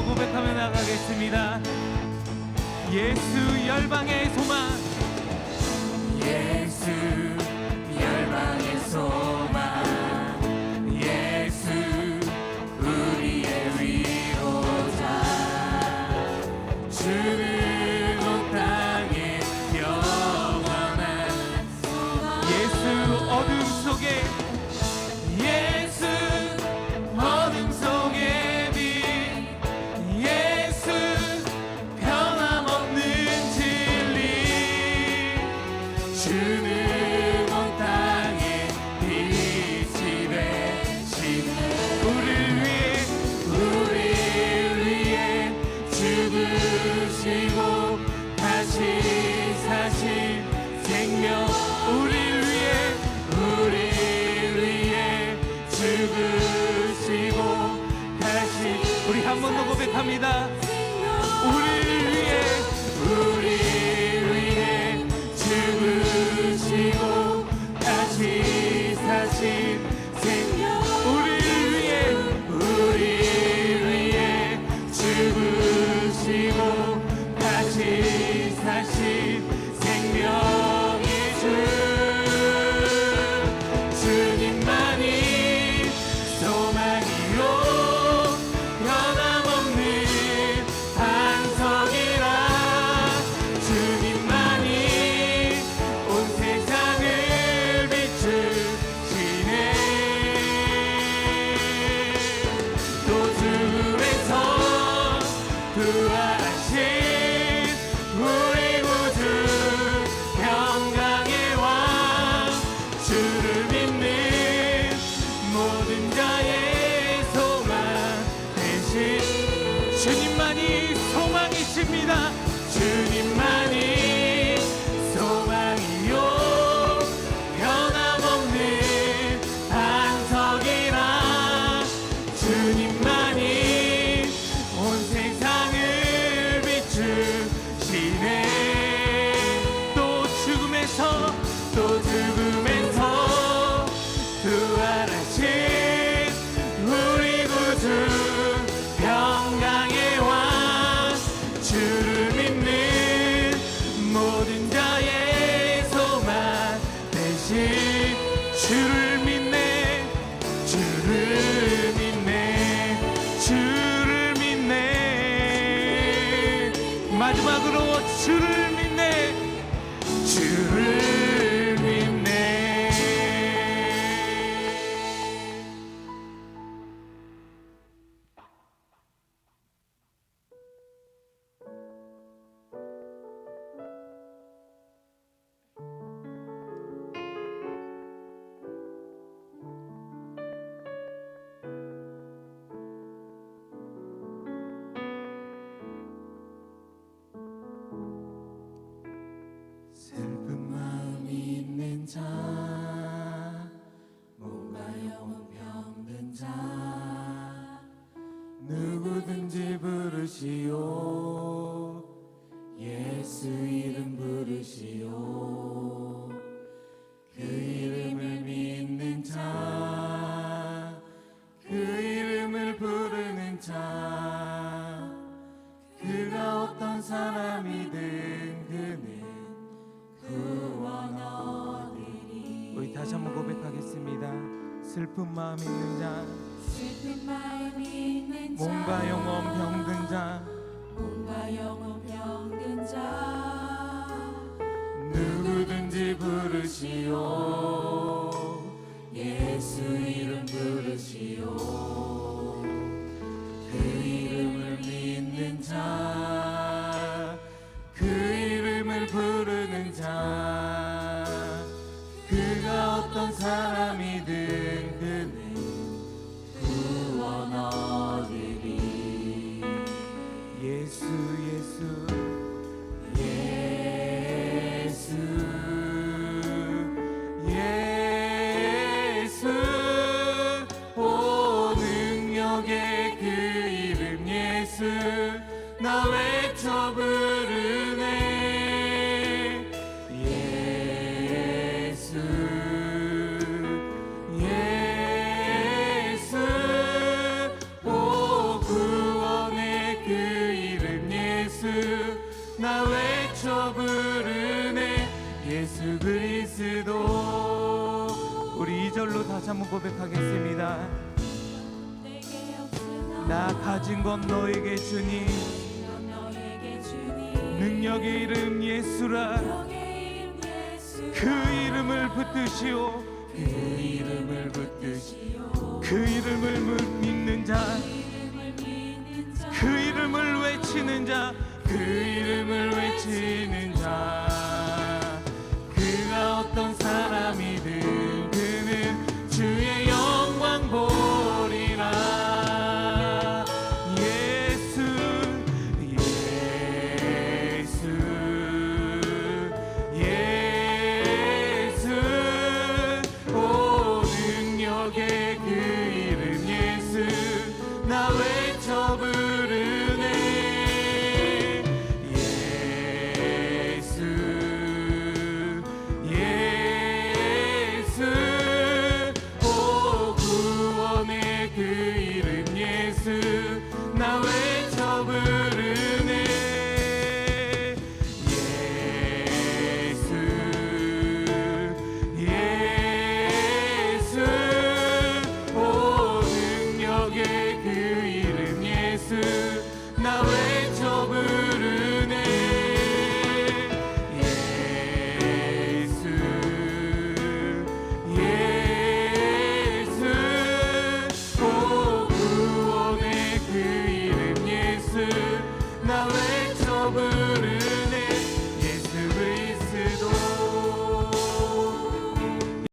앞에서 고백하며 나가겠습니다. 예수 열방의 소망 예수 사시고 다시 사실 생명 우리 위해 우리 위해 죽으시고 다시 우리 한 번 더 고백합니다. 주님만이 마지막으로 주를 믿네. 이름 부르시오. 그 이름을 믿는 자 그 이름을 부르는 자 그가 어떤 사람이든 그는 구원 얻으리. 우리 다시 한번 고백하겠습니다. 슬픈 마음 있는 자 슬픈 마음 있는 자 몸과 영혼 병든 자 몸과 영혼 병든 자 부르시오. 예수 이름 부르시오. 그 이름을 믿는 자 그 이름을 부르는 자 그가 어떤 사람이든 능력의 그 이름 예수. 나 외쳐 부르 가진 건 너에게 주니. 능력의 이름 예수라. 그 이름을 붙드시오. 그 이름을 붙드시오. 그 이름을 믿는 자 이름을 믿는 자. 그 이름을 외치는 자. 그 이름을 외치는 자